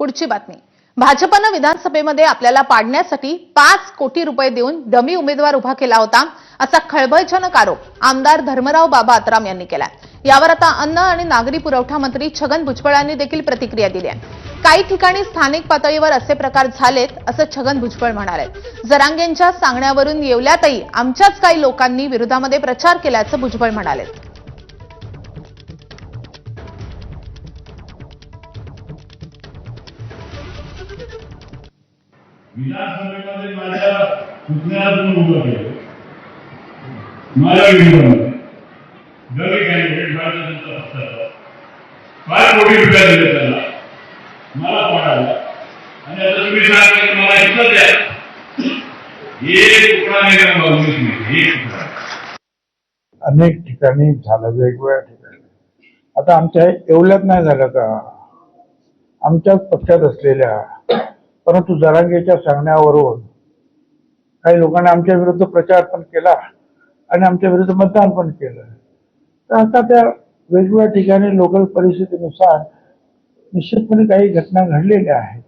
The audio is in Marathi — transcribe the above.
पुढची बातमी. भाजपनं विधानसभेमध्ये आपल्याला पाडण्यासाठी पाच कोटी रुपये देऊन डमी उमेदवार उभा केला होता असा खळबळजनक आरोप आमदार धर्मराव बाबा आत्राम यांनी केलाय. यावर आता अन्न आणि नागरी पुरवठा मंत्री छगन भुजबळ यांनी देखील प्रतिक्रिया दिली आहे. काही ठिकाणी स्थानिक पातळीवर असे प्रकार झालेत असं छगन भुजबळ म्हणाले. जरांगेंच्या सांगण्यावरून येवल्यातही आमच्याच काही लोकांनी विरोधामध्ये प्रचार केल्याचं भुजबळ म्हणाले. विधानसभेमध्ये माझ्या उभं केलं. माझ्या विरोधामध्ये कॅन्डिडेट भारतीय जनता पक्षाचा. फार रुपया दिले त्याला मला पडायला. आणि आता तुम्ही सांगता की मला इथं द्या. एक तुकडा नाही एक तुकडा अनेक ठिकाणी झालं वेगवेगळ्या ठिकाणी. आता आमच्या एवढ्यात नाही झालं का? आमच्याच पक्षात असलेल्या परंतु जरांगेच्या सांगण्यावरून काही लोकांनी आमच्या विरुद्ध प्रचार पण केला आणि आमच्या विरुद्ध मतदान पण केलं. तर आता त्या वेगवेगळ्या ठिकाणी लोकल परिस्थितीनुसार निश्चितपणे काही घटना घडलेल्या आहेत.